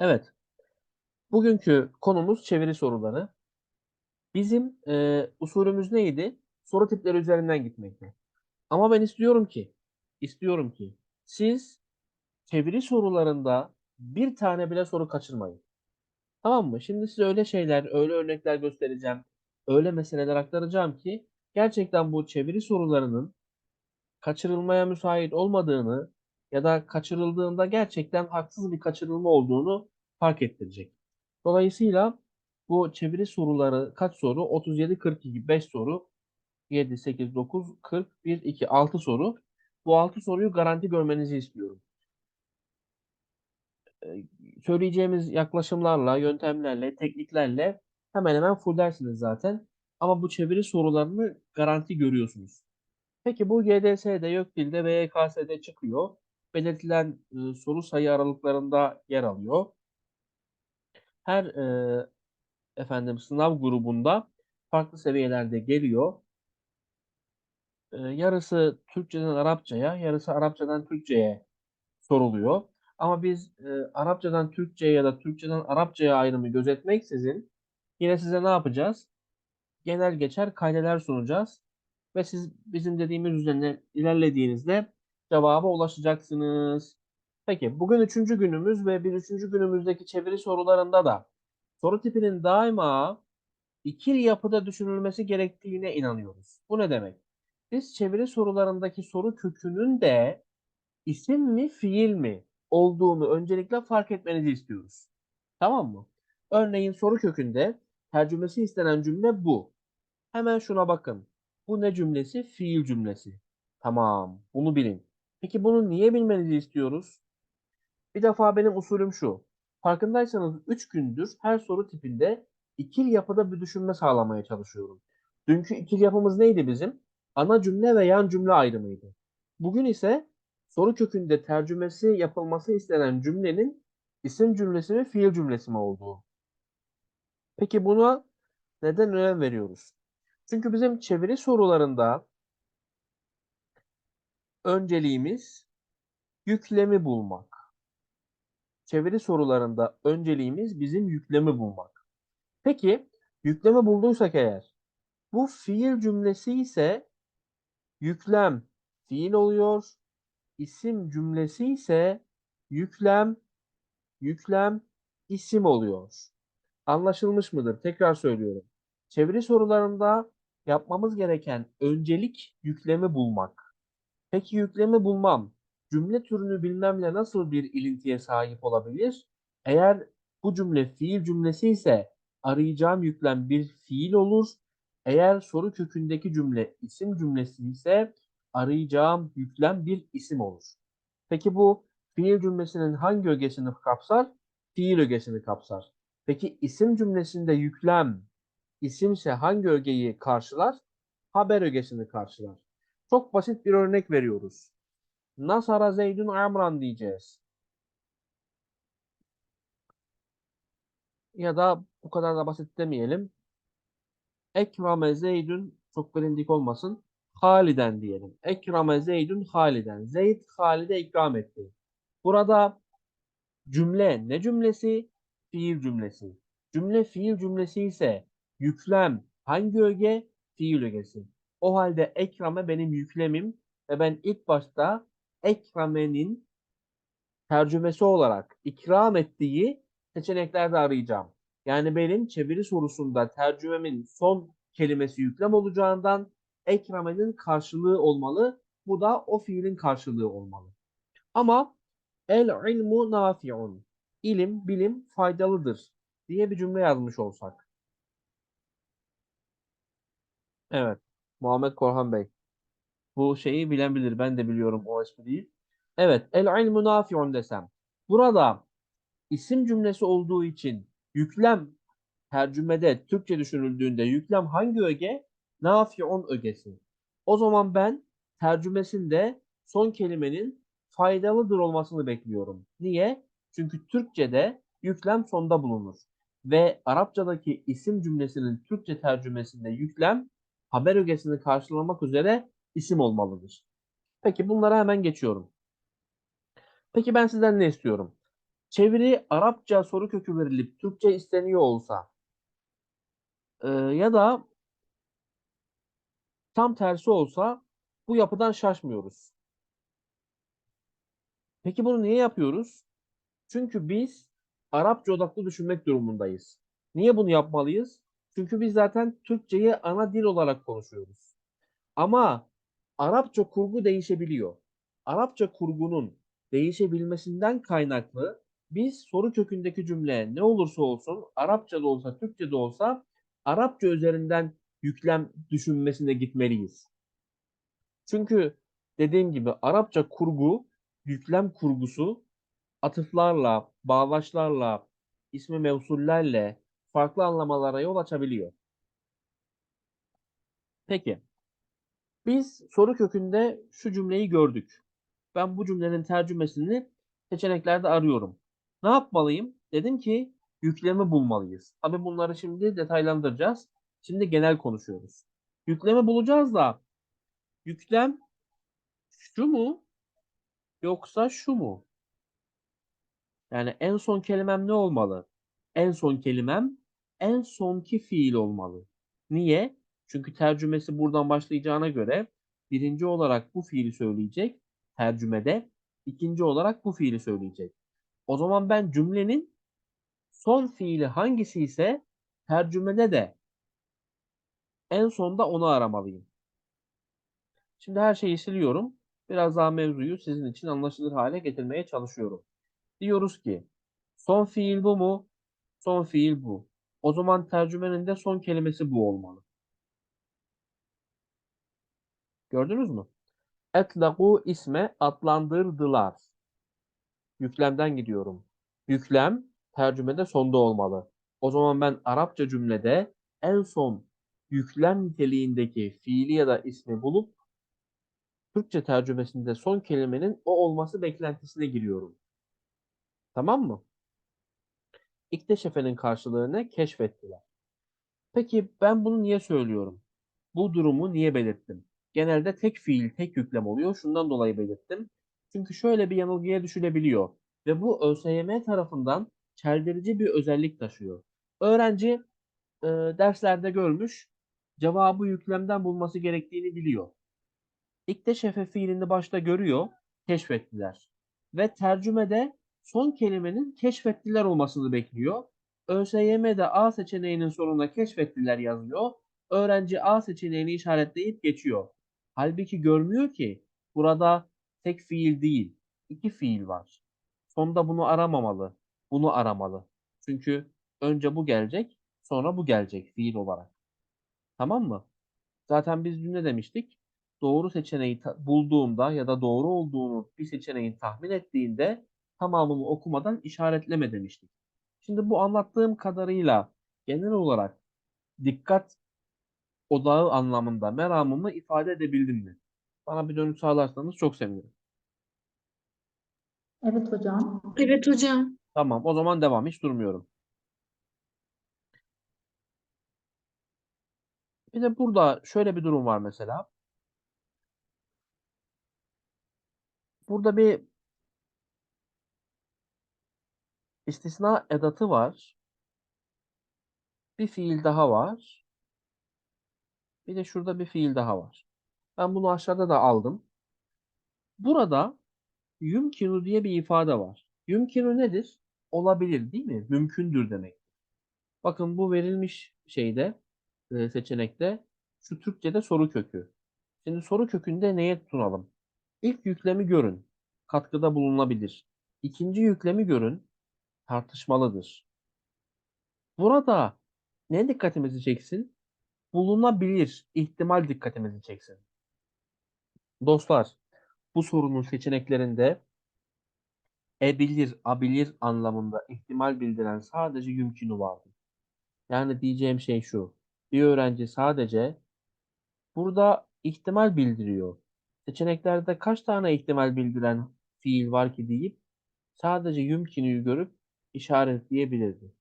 Evet. Bugünkü konumuz çeviri soruları. Bizim e, usulümüz neydi? Soru tipleri üzerinden gitmekti. Ama ben istiyorum ki, istiyorum ki siz çeviri sorularında bir tane bile soru kaçırmayın. Tamam mı? Şimdi size öyle şeyler, öyle örnekler göstereceğim, öyle meseleler aktaracağım ki gerçekten bu çeviri sorularının kaçırılmaya müsait olmadığını ya da kaçırıldığında gerçekten haksız bir kaçırılma olduğunu fark ettirecek. Dolayısıyla bu çeviri soruları kaç soru? 37, 42, 5 soru, 7, 8, 9, 40, 1, 2, 6 soru. Bu 6 soruyu garanti görmenizi istiyorum. Ee, söyleyeceğimiz yaklaşımlarla, yöntemlerle, tekniklerle hemen hemen full dersiniz zaten. Ama bu çeviri sorularını garanti görüyorsunuz. Peki bu YDS'de, YÖKDİL'de ve YKS'de çıkıyor. Belirtilen e, soru sayı aralıklarında yer alıyor. Her e, efendim sınav grubunda farklı seviyelerde geliyor. E, yarısı Türkçeden Arapçaya, yarısı Arapçadan Türkçeye soruluyor. Ama biz e, Arapçadan Türkçeye ya da Türkçeden Arapçaya ayrımı gözetmeksizin yine size ne yapacağız? Genel geçer kaydeler sunacağız. Ve siz bizim dediğimiz üzerine ilerlediğinizde cevaba ulaşacaksınız. Peki bugün üçüncü günümüz ve bir üçüncü günümüzdeki çeviri sorularında da soru tipinin daima ikili yapıda düşünülmesi gerektiğine inanıyoruz. Bu ne demek? Biz çeviri sorularındaki soru kökünün de isim mi fiil mi olduğunu öncelikle fark etmenizi istiyoruz. Tamam mı? Örneğin soru kökünde tercümesi istenen cümle bu. Hemen şuna bakın. Bu ne cümlesi? Fiil cümlesi. Tamam. Bunu bilin. Peki bunu niye bilmenizi istiyoruz? Bir defa benim usulüm şu. Farkındaysanız 3 gündür her soru tipinde ikili yapıda bir düşünme sağlamaya çalışıyorum. Dünkü ikili yapımız neydi bizim? Ana cümle ve yan cümle ayrımıydı. Bugün ise soru kökünde tercümesi yapılması istenen cümlenin isim cümlesi mi fiil cümlesi mi olduğu. Peki buna neden önem veriyoruz? Çünkü bizim çeviri sorularında önceliğimiz yüklemi bulmak. Çeviri sorularında önceliğimiz bizim yüklemi bulmak. Peki yüklemi bulduysak eğer bu fiil cümlesi ise yüklem fiil oluyor. İsim cümlesi ise yüklem yüklem isim oluyor. Anlaşılmış mıdır? Tekrar söylüyorum. Çeviri sorularında yapmamız gereken öncelik yüklemi bulmak. Peki yüklemi bulmam cümle türünü bilmemle nasıl bir ilintiye sahip olabilir? Eğer bu cümle fiil cümlesi ise arayacağım yüklem bir fiil olur. Eğer soru kökündeki cümle isim cümlesi ise arayacağım yüklem bir isim olur. Peki bu fiil cümlesinin hangi ögesini kapsar? Fiil ögesini kapsar. Peki isim cümlesinde yüklem isimse hangi ögeyi karşılar? Haber ögesini karşılar. Çok basit bir örnek veriyoruz. Nasara Zeydun Amran diyeceğiz. Ya da bu kadar da basit demeyelim. Ekrame Zeydun çok bilindik olmasın. Haliden diyelim. Ekrame Zeydun Haliden. Zeyd Halide ikram etti. Burada cümle ne cümlesi? Fiil cümlesi. Cümle fiil cümlesi ise yüklem hangi öge? Fiil ögesi. O halde ekrame benim yüklemim ve ben ilk başta ekramenin tercümesi olarak ikram ettiği seçeneklerde arayacağım. Yani benim çeviri sorusunda tercümemin son kelimesi yüklem olacağından ekramenin karşılığı olmalı. Bu da o fiilin karşılığı olmalı. Ama el ilmu nafi'un. İlim, bilim faydalıdır diye bir cümle yazmış olsak. Evet. Muhammed Korhan Bey. Bu şeyi bilen bilir. Ben de biliyorum o espriyi. Evet. El ilmu nafi'un desem. Burada isim cümlesi olduğu için yüklem tercümede Türkçe düşünüldüğünde yüklem hangi öge? Nafi'un ögesi. O zaman ben tercümesinde son kelimenin faydalıdır olmasını bekliyorum. Niye? Çünkü Türkçe'de yüklem sonda bulunur. Ve Arapçadaki isim cümlesinin Türkçe tercümesinde yüklem haber ögesini karşılamak üzere isim olmalıdır. Peki bunlara hemen geçiyorum. Peki ben sizden ne istiyorum? çeviri Arapça soru kökü verilip Türkçe isteniyor olsa e, ya da tam tersi olsa bu yapıdan şaşmıyoruz. Peki bunu niye yapıyoruz? Çünkü biz Arapça odaklı düşünmek durumundayız. Niye bunu yapmalıyız? Çünkü biz zaten Türkçeyi ana dil olarak konuşuyoruz. Ama Arapça kurgu değişebiliyor. Arapça kurgunun değişebilmesinden kaynaklı biz soru kökündeki cümle ne olursa olsun Arapçada olsa Türkçe'de olsa Arapça üzerinden yüklem düşünmesine gitmeliyiz. Çünkü dediğim gibi Arapça kurgu, yüklem kurgusu atıflarla, bağlaçlarla, ismi mevsullerle farklı anlamalara yol açabiliyor. Peki. Biz soru kökünde şu cümleyi gördük. Ben bu cümlenin tercümesini seçeneklerde arıyorum. Ne yapmalıyım? Dedim ki yüklemi bulmalıyız. Tabii bunları şimdi detaylandıracağız. Şimdi genel konuşuyoruz. Yüklemi bulacağız da yüklem şu mu yoksa şu mu? Yani en son kelimem ne olmalı? En son kelimem en sonki fiil olmalı. Niye? Çünkü tercümesi buradan başlayacağına göre birinci olarak bu fiili söyleyecek tercümede, ikinci olarak bu fiili söyleyecek. O zaman ben cümlenin son fiili hangisi ise tercümede de en sonda onu aramalıyım. Şimdi her şeyi siliyorum. Biraz daha mevzuyu sizin için anlaşılır hale getirmeye çalışıyorum. Diyoruz ki son fiil bu mu? Son fiil bu. O zaman tercümenin de son kelimesi bu olmalı. Gördünüz mü? Etlaku isme adlandırdılar. Yüklemden gidiyorum. Yüklem tercümede sonda olmalı. O zaman ben Arapça cümlede en son yüklem niteliğindeki fiili ya da ismi bulup Türkçe tercümesinde son kelimenin o olması beklentisine giriyorum. Tamam mı? İkteşefe'nin karşılığı ne? Keşfettiler. Peki ben bunu niye söylüyorum? Bu durumu niye belirttim? Genelde tek fiil, tek yüklem oluyor. Şundan dolayı belirttim. Çünkü şöyle bir yanılgıya düşülebiliyor. Ve bu ÖSYM tarafından çeldirici bir özellik taşıyor. Öğrenci e, derslerde görmüş, cevabı yüklemden bulması gerektiğini biliyor. İkteşefe fiilini başta görüyor, keşfettiler. Ve tercümede son kelimenin keşfettiler olmasını bekliyor. ÖSYM'de A seçeneğinin sonuna keşfettiler yazıyor. Öğrenci A seçeneğini işaretleyip geçiyor. Halbuki görmüyor ki burada tek fiil değil, iki fiil var. Sonda bunu aramamalı, bunu aramalı. Çünkü önce bu gelecek, sonra bu gelecek fiil olarak. Tamam mı? Zaten biz dün ne demiştik? Doğru seçeneği bulduğunda ya da doğru olduğunu bir seçeneğin tahmin ettiğinde tamamını okumadan işaretleme demiştik. Şimdi bu anlattığım kadarıyla genel olarak dikkat odağı anlamında meramımı ifade edebildim mi? Bana bir dönüş sağlarsanız çok sevinirim. Evet hocam. Evet hocam. Tamam o zaman devam hiç durmuyorum. Bir de burada şöyle bir durum var mesela. Burada bir istisna edatı var. Bir fiil daha var. Bir de şurada bir fiil daha var. Ben bunu aşağıda da aldım. Burada yümkinu diye bir ifade var. Yümkinu nedir? Olabilir değil mi? Mümkündür demek. Bakın bu verilmiş şeyde e, seçenekte şu Türkçe'de soru kökü. Şimdi soru kökünde neye tutunalım? İlk yüklemi görün. Katkıda bulunabilir. İkinci yüklemi görün. Tartışmalıdır. Burada ne dikkatimizi çeksin? Bulunabilir. ihtimal dikkatimizi çeksin. Dostlar, bu sorunun seçeneklerinde ebilir, abilir anlamında ihtimal bildiren sadece yümkünü vardır. Yani diyeceğim şey şu. Bir öğrenci sadece burada ihtimal bildiriyor. Seçeneklerde kaç tane ihtimal bildiren fiil var ki deyip sadece yümkünü görüp işaretleyebilirdi.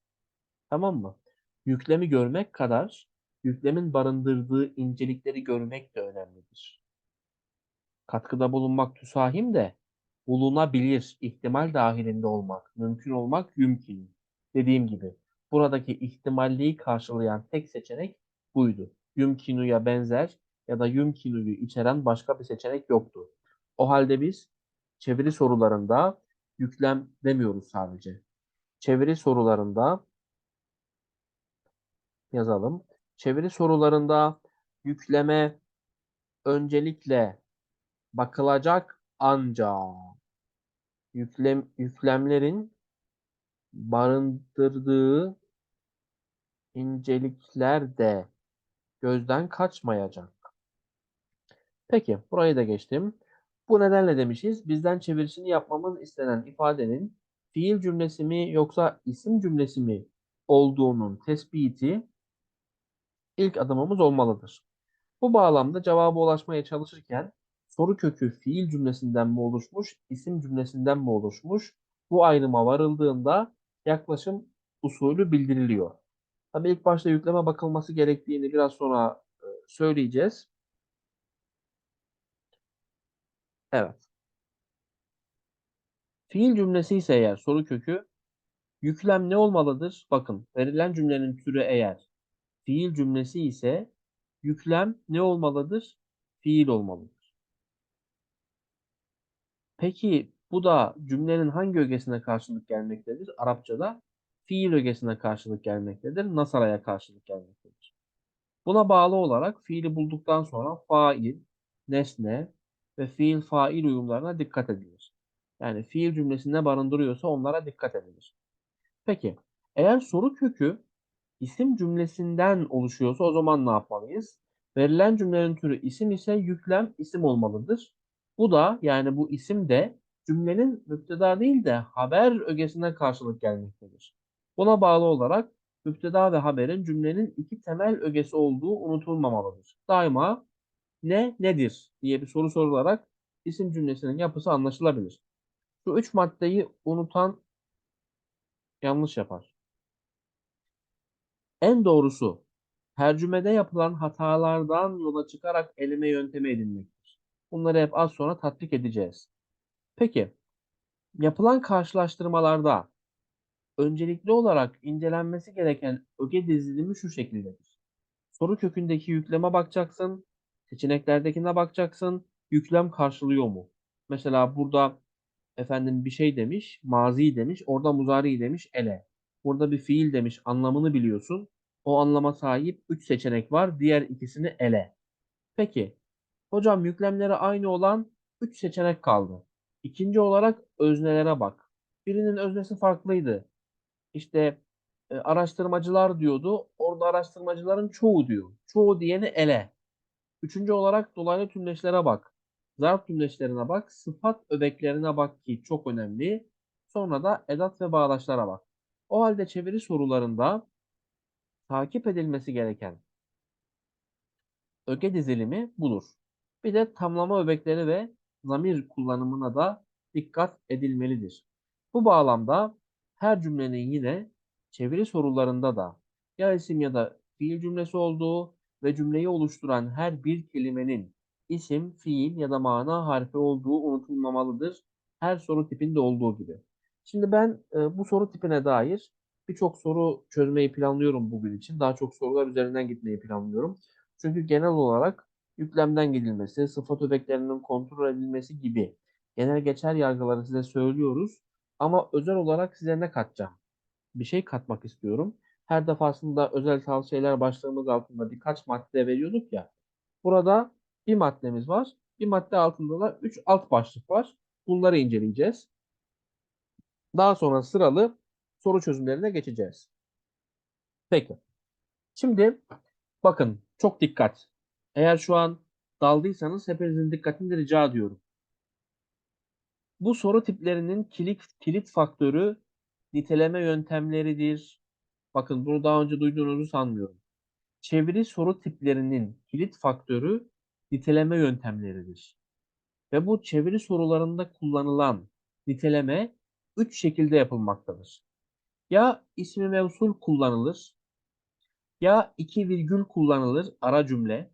Tamam mı? Yüklemi görmek kadar yüklemin barındırdığı incelikleri görmek de önemlidir. Katkıda bulunmak tüsahim de bulunabilir, ihtimal dahilinde olmak, mümkün olmak, yümkün. Dediğim gibi buradaki ihtimalliği karşılayan tek seçenek buydu. Yümkinuya benzer ya da yümkinuyu içeren başka bir seçenek yoktu. O halde biz çeviri sorularında yüklem demiyoruz sadece. Çeviri sorularında yazalım. Çeviri sorularında yükleme öncelikle bakılacak ancak yüklem yüklemlerin barındırdığı incelikler de gözden kaçmayacak. Peki, burayı da geçtim. Bu nedenle demişiz, bizden çevirisini yapmamız istenen ifadenin fiil cümlesi mi yoksa isim cümlesi mi olduğunun tespiti ilk adımımız olmalıdır. Bu bağlamda cevaba ulaşmaya çalışırken soru kökü fiil cümlesinden mi oluşmuş, isim cümlesinden mi oluşmuş? Bu ayrıma varıldığında yaklaşım usulü bildiriliyor. Tabii ilk başta yükleme bakılması gerektiğini biraz sonra e, söyleyeceğiz. Evet. Fiil cümlesi ise eğer soru kökü yüklem ne olmalıdır? Bakın verilen cümlenin türü eğer fiil cümlesi ise yüklem ne olmalıdır? Fiil olmalıdır. Peki bu da cümlenin hangi ögesine karşılık gelmektedir? Arapçada fiil ögesine karşılık gelmektedir. Nasaraya karşılık gelmektedir. Buna bağlı olarak fiili bulduktan sonra fail, nesne ve fiil fail uyumlarına dikkat edilir. Yani fiil cümlesinde barındırıyorsa onlara dikkat edilir. Peki eğer soru kökü isim cümlesinden oluşuyorsa o zaman ne yapmalıyız? Verilen cümlenin türü isim ise yüklem isim olmalıdır. Bu da yani bu isim de cümlenin müpteda değil de haber ögesine karşılık gelmektedir. Buna bağlı olarak müpteda ve haberin cümlenin iki temel ögesi olduğu unutulmamalıdır. Daima ne nedir diye bir soru sorularak isim cümlesinin yapısı anlaşılabilir. Şu üç maddeyi unutan yanlış yapar. En doğrusu tercümede yapılan hatalardan yola çıkarak elime yöntemi edinmektir. Bunları hep az sonra tatbik edeceğiz. Peki, yapılan karşılaştırmalarda öncelikli olarak incelenmesi gereken öge dizilimi şu şekildedir. Soru kökündeki yükleme bakacaksın, seçeneklerdekine bakacaksın, yüklem karşılıyor mu? Mesela burada efendim bir şey demiş, mazi demiş, orada muzari demiş, ele. Burada bir fiil demiş, anlamını biliyorsun. O anlama sahip 3 seçenek var, diğer ikisini ele. Peki, hocam yüklemleri aynı olan 3 seçenek kaldı. İkinci olarak öznelere bak. Birinin öznesi farklıydı. İşte e, araştırmacılar diyordu. Orada araştırmacıların çoğu diyor. Çoğu diyeni ele. Üçüncü olarak dolaylı tümleçlere bak. Zarf tümleçlerine bak. Sıfat öbeklerine bak ki çok önemli. Sonra da edat ve bağlaçlara bak. O halde çeviri sorularında takip edilmesi gereken öge dizilimi budur. Bir de tamlama öbekleri ve zamir kullanımına da dikkat edilmelidir. Bu bağlamda her cümlenin yine çeviri sorularında da ya isim ya da fiil cümlesi olduğu ve cümleyi oluşturan her bir kelimenin isim, fiil ya da mana harfi olduğu unutulmamalıdır. Her soru tipinde olduğu gibi. Şimdi ben e, bu soru tipine dair birçok soru çözmeyi planlıyorum bugün için. Daha çok sorular üzerinden gitmeyi planlıyorum. Çünkü genel olarak yüklemden gidilmesi, sıfat öbeklerinin kontrol edilmesi gibi genel geçer yargıları size söylüyoruz. Ama özel olarak size ne katacağım? Bir şey katmak istiyorum. Her defasında özel tavsiyeler başlığımız altında birkaç madde veriyorduk ya. Burada bir maddemiz var. Bir madde altında da 3 alt başlık var. Bunları inceleyeceğiz. Daha sonra sıralı soru çözümlerine geçeceğiz. Peki. Şimdi bakın çok dikkat. Eğer şu an daldıysanız hepinizin dikkatini rica ediyorum. Bu soru tiplerinin kilit, kilit faktörü niteleme yöntemleridir. Bakın bunu daha önce duyduğunuzu sanmıyorum. Çeviri soru tiplerinin kilit faktörü niteleme yöntemleridir. Ve bu çeviri sorularında kullanılan niteleme üç şekilde yapılmaktadır. Ya ismi mevsul kullanılır, ya iki virgül kullanılır ara cümle,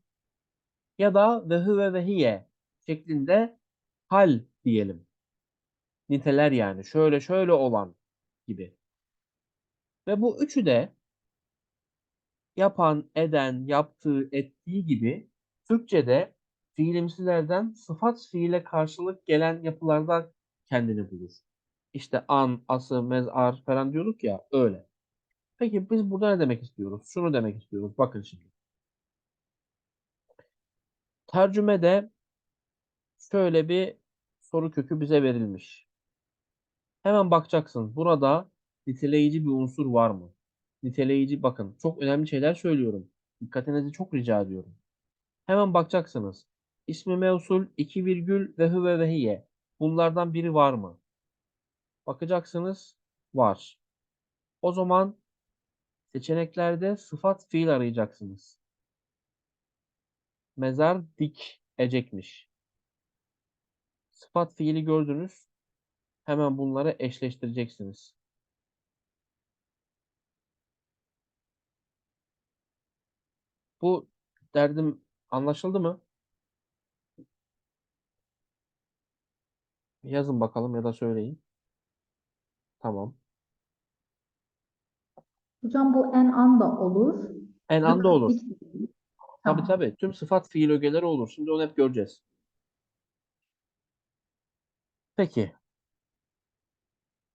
ya da ve ve ve hiye şeklinde hal diyelim. niteler yani. Şöyle şöyle olan gibi. Ve bu üçü de yapan, eden, yaptığı, ettiği gibi Türkçe'de fiilimsilerden sıfat fiile karşılık gelen yapılardan kendini bulur. İşte an, ası, mezar falan diyorduk ya öyle. Peki biz burada ne demek istiyoruz? Şunu demek istiyoruz. Bakın şimdi. Tercümede şöyle bir soru kökü bize verilmiş. Hemen bakacaksın. Burada niteleyici bir unsur var mı? Niteleyici bakın. Çok önemli şeyler söylüyorum. Dikkatinizi çok rica ediyorum. Hemen bakacaksınız. İsmi mevsul, iki virgül ve hüve ve hiye. Bunlardan biri var mı? Bakacaksınız. Var. O zaman seçeneklerde sıfat fiil arayacaksınız. Mezar dik ecekmiş. Sıfat fiili gördünüz. Hemen bunları eşleştireceksiniz. Bu derdim anlaşıldı mı? Yazın bakalım ya da söyleyin. Tamam. Hocam bu en anda olur. En anda olur. Tabii Tamam. tabii. Tüm sıfat fiil ögeleri olur. Şimdi onu hep göreceğiz. Peki.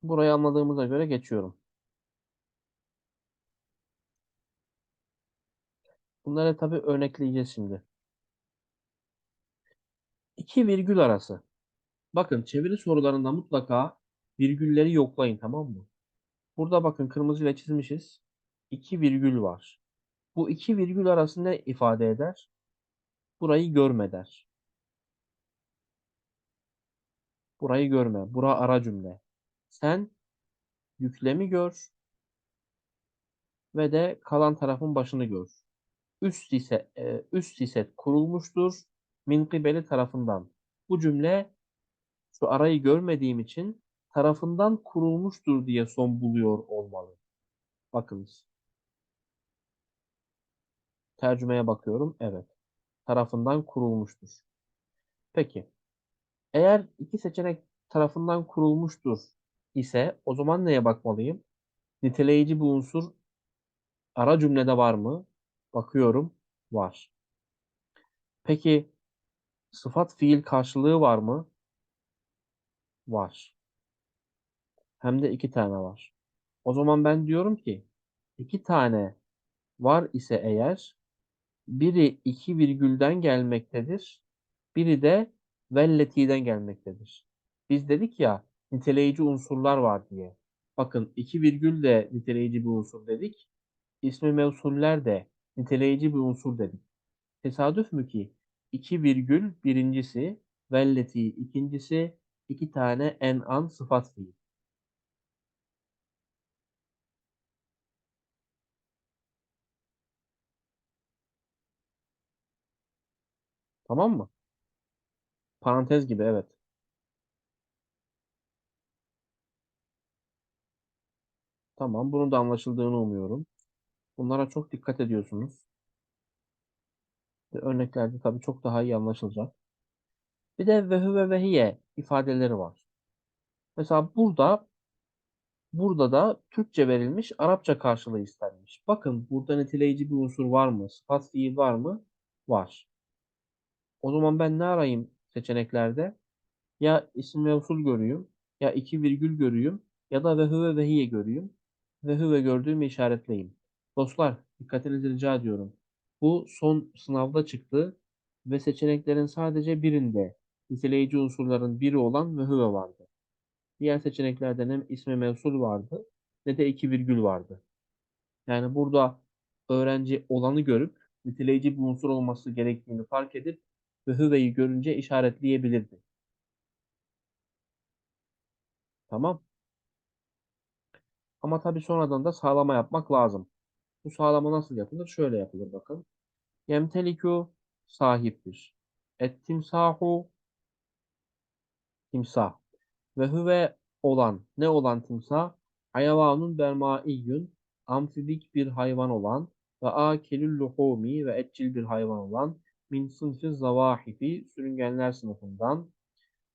Burayı anladığımıza göre geçiyorum. Bunları tabii örnekleyeceğiz şimdi. İki virgül arası. Bakın çeviri sorularında mutlaka virgülleri yoklayın tamam mı? Burada bakın kırmızıyla çizmişiz. İki virgül var. Bu iki virgül arası ne ifade eder? Burayı görme der. Burayı görme. Bura ara cümle. Sen yüklemi gör ve de kalan tarafın başını gör. Üst ise e, üst ise kurulmuştur min kibeli tarafından. Bu cümle şu arayı görmediğim için tarafından kurulmuştur diye son buluyor olmalı. Bakınız. Tercümeye bakıyorum. Evet. Tarafından kurulmuştur. Peki. Eğer iki seçenek tarafından kurulmuştur ise o zaman neye bakmalıyım? Niteleyici bir unsur ara cümlede var mı? Bakıyorum. Var. Peki sıfat fiil karşılığı var mı? Var. Hem de iki tane var. O zaman ben diyorum ki iki tane var ise eğer biri iki virgülden gelmektedir. Biri de velleti'den gelmektedir. Biz dedik ya niteleyici unsurlar var diye. Bakın iki virgül de niteleyici bir unsur dedik. İsmi mevsuller de niteleyici bir unsur dedik. Tesadüf mü ki iki virgül birincisi, velleti ikincisi, iki tane en an sıfat fiil. Tamam mı? Parantez gibi evet. Tamam, bunun da anlaşıldığını umuyorum. Bunlara çok dikkat ediyorsunuz. Ve Örneklerde tabii çok daha iyi anlaşılacak. Bir de ve huve ve ifadeleri var. Mesela burada burada da Türkçe verilmiş, Arapça karşılığı istenmiş. Bakın burada niteleyici bir unsur var mı? Sıfat fiil var mı? Var. O zaman ben ne arayayım seçeneklerde? Ya isim mevsul görüyüm, ya iki virgül görüyüm, ya da ve huve ve hiye görüyüm. Ve huve gördüğümü işaretleyeyim. Dostlar, dikkatinizi rica ediyorum. Bu son sınavda çıktı ve seçeneklerin sadece birinde niteleyici unsurların biri olan ve huve vardı. Diğer seçeneklerde ne ismi mevsul vardı ne de iki virgül vardı. Yani burada öğrenci olanı görüp niteleyici bir unsur olması gerektiğini fark edip ve hüveyi görünce işaretleyebilirdi. Tamam. Ama tabii sonradan da sağlama yapmak lazım. Bu sağlama nasıl yapılır? Şöyle yapılır bakın. Yemteliku sahiptir. Et timsah. Ve huve olan. Ne olan timsah? Hayvanun bermaiyyün. Amfibik bir hayvan olan. Ve akelül luhumi ve etçil bir hayvan olan. Min sınıfı zavahifi. Sürüngenler sınıfından.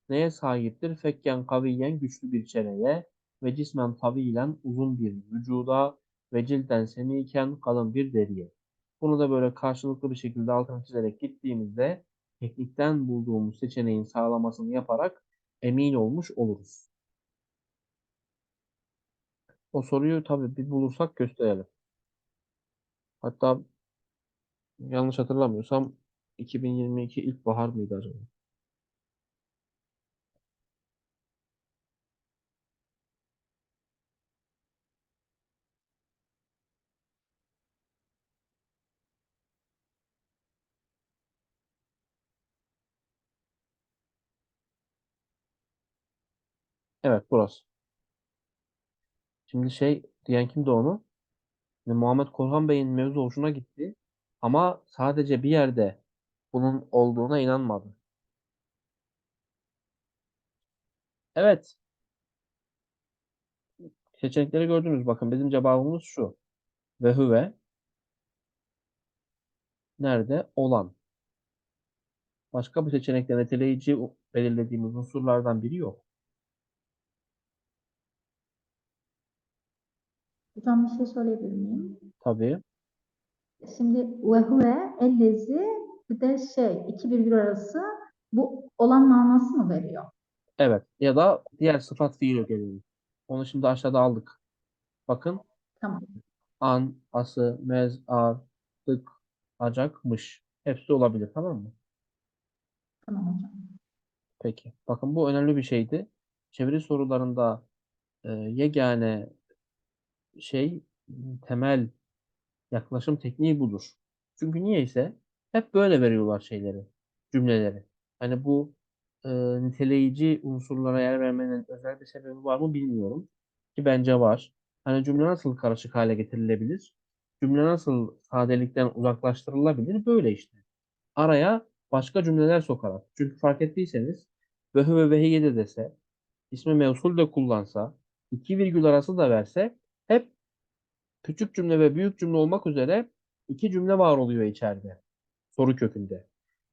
neye sahiptir? Fekken kaviyen güçlü bir çeneye ve cismen tavilen uzun bir vücuda ve cilden semiken kalın bir deriye. Bunu da böyle karşılıklı bir şekilde altını çizerek gittiğimizde teknikten bulduğumuz seçeneğin sağlamasını yaparak emin olmuş oluruz. O soruyu tabii bir bulursak gösterelim. Hatta yanlış hatırlamıyorsam 2022 ilkbahar mıydı acaba? Evet burası. Şimdi şey diyen kimdi onu? Şimdi Muhammed Korhan Bey'in mevzu hoşuna gitti. Ama sadece bir yerde bunun olduğuna inanmadı. Evet. Seçenekleri gördünüz. Bakın bizim cevabımız şu. Ve hüve nerede? Olan. Başka bir seçenekte niteleyici belirlediğimiz unsurlardan biri yok. Hocam bir şey söyleyebilir miyim? Tabii. Şimdi ve huve ellezi bir de şey iki virgül arası bu olan manası mı veriyor? Evet. Ya da diğer sıfat fiil ögelerini. Onu şimdi aşağıda aldık. Bakın. Tamam. An, ası, mez, ar, tık, acakmış. Hepsi olabilir. Tamam mı? Tamam hocam. Peki. Bakın bu önemli bir şeydi. Çeviri sorularında e, yegane şey temel yaklaşım tekniği budur. Çünkü niye ise hep böyle veriyorlar şeyleri, cümleleri. Hani bu e, niteleyici unsurlara yer vermenin özel bir sebebi var mı bilmiyorum. Ki bence var. Hani cümle nasıl karışık hale getirilebilir? Cümle nasıl sadelikten uzaklaştırılabilir? Böyle işte. Araya başka cümleler sokarak. Çünkü fark ettiyseniz ve ve vehiye de dese, ismi mevsul de kullansa, iki virgül arası da verse küçük cümle ve büyük cümle olmak üzere iki cümle var oluyor içeride. Soru kökünde.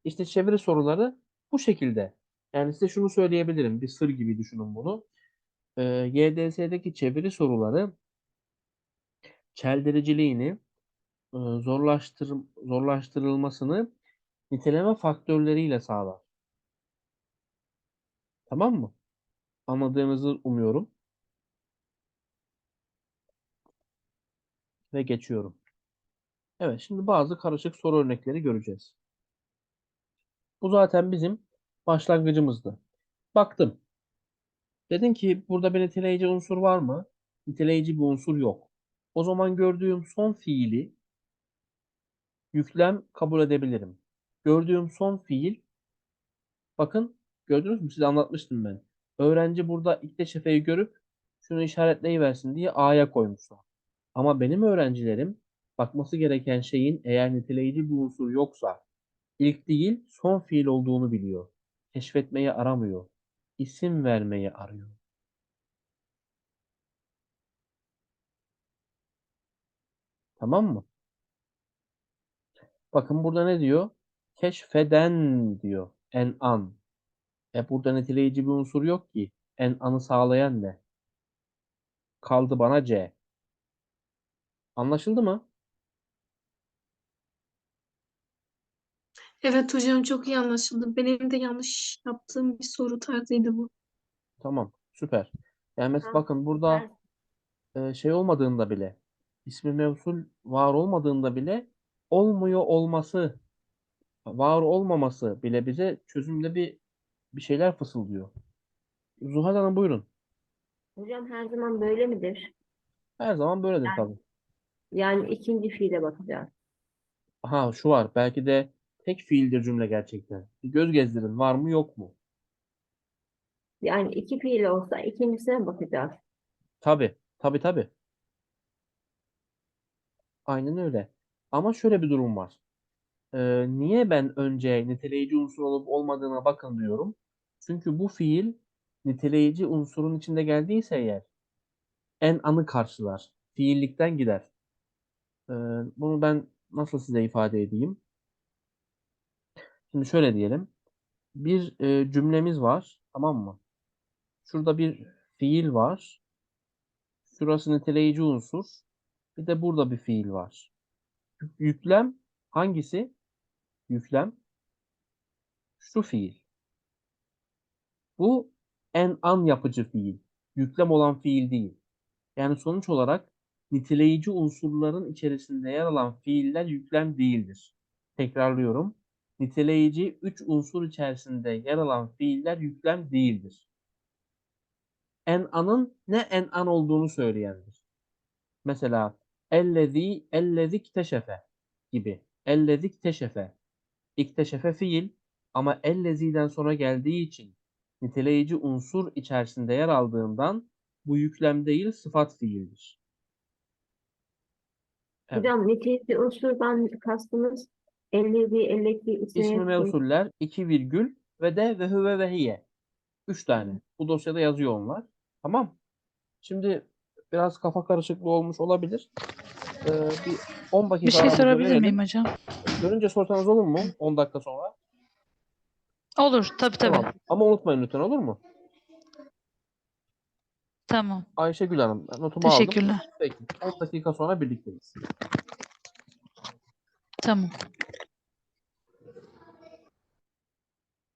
İşte çeviri soruları bu şekilde. Yani size şunu söyleyebilirim. Bir sır gibi düşünün bunu. Ee, YDS'deki çeviri soruları çeldiriciliğini e, zorlaştır, zorlaştırılmasını niteleme faktörleriyle sağlar. Tamam mı? Anladığınızı umuyorum. Ve geçiyorum. Evet, şimdi bazı karışık soru örnekleri göreceğiz. Bu zaten bizim başlangıcımızdı. Baktım. Dedim ki burada bir niteleyici unsur var mı? Niteleyici bir unsur yok. O zaman gördüğüm son fiili yüklem kabul edebilirim. Gördüğüm son fiil bakın gördünüz mü? Size anlatmıştım ben. Öğrenci burada ikteşefeyi görüp şunu işaretleyiversin diye A'ya koymuşlar. Ama benim öğrencilerim bakması gereken şeyin eğer niteleyici bir unsur yoksa ilk değil son fiil olduğunu biliyor. Keşfetmeyi aramıyor. İsim vermeyi arıyor. Tamam mı? Bakın burada ne diyor? Keşfeden diyor. En an. E burada niteleyici bir unsur yok ki. En anı sağlayan ne? Kaldı bana C. Anlaşıldı mı? Evet hocam çok iyi anlaşıldı. Benim de yanlış yaptığım bir soru tarzıydı bu. Tamam. Süper. Yani mesela bakın burada e, şey olmadığında bile ismi mevsul var olmadığında bile olmuyor olması var olmaması bile bize çözümde bir bir şeyler fısıldıyor. Zuhal Hanım buyurun. Hocam her zaman böyle midir? Her zaman böyledir tabii. Yani ikinci fiile bakacağız. Aha şu var. Belki de tek fiildir cümle gerçekten. Bir göz gezdirin. Var mı yok mu? Yani iki fiil olsa ikincisine bakacağız. Tabii. Tabii tabii. Aynen öyle. Ama şöyle bir durum var. Ee, niye ben önce niteleyici unsur olup olmadığına bakın diyorum. Çünkü bu fiil niteleyici unsurun içinde geldiyse eğer en anı karşılar. Fiillikten gider. Ee, bunu ben nasıl size ifade edeyim? Şimdi şöyle diyelim. Bir e, cümlemiz var. Tamam mı? Şurada bir fiil var. Şurası niteleyici unsur. Bir de burada bir fiil var. Yük- Yüklem hangisi? Yüklem şu fiil. Bu en an yapıcı fiil. Yüklem olan fiil değil. Yani sonuç olarak niteleyici unsurların içerisinde yer alan fiiller yüklem değildir. Tekrarlıyorum. Niteleyici 3 unsur içerisinde yer alan fiiller yüklem değildir. En anın ne en an olduğunu söyleyendir. Mesela ellezî ellezî ikteşefe gibi. Ellezî ikteşefe. İkteşefe fiil ama ellezîden sonra geldiği için niteleyici unsur içerisinde yer aldığından bu yüklem değil sıfat fiildir. Evet. Hocam nitelikli unsurdan kastımız ellezi, elleki, İsmi ismi, mevsuller, iki virgül ve de ve hüve ve hiye. Üç tane. Bu dosyada yazıyor onlar. Tamam. Şimdi biraz kafa karışıklığı olmuş olabilir. Ee, bir 10 dakika Bir şey aramızda sorabilir verelim. miyim hocam? Görünce sorsanız olur mu? 10 dakika sonra. Olur, tabii tabii. Tamam. Ama unutmayın lütfen olur mu? Tamam. Ayşegül Hanım. Notumu aldım. Teşekkürler. Peki. 10 dakika sonra birlikteyiz. Tamam.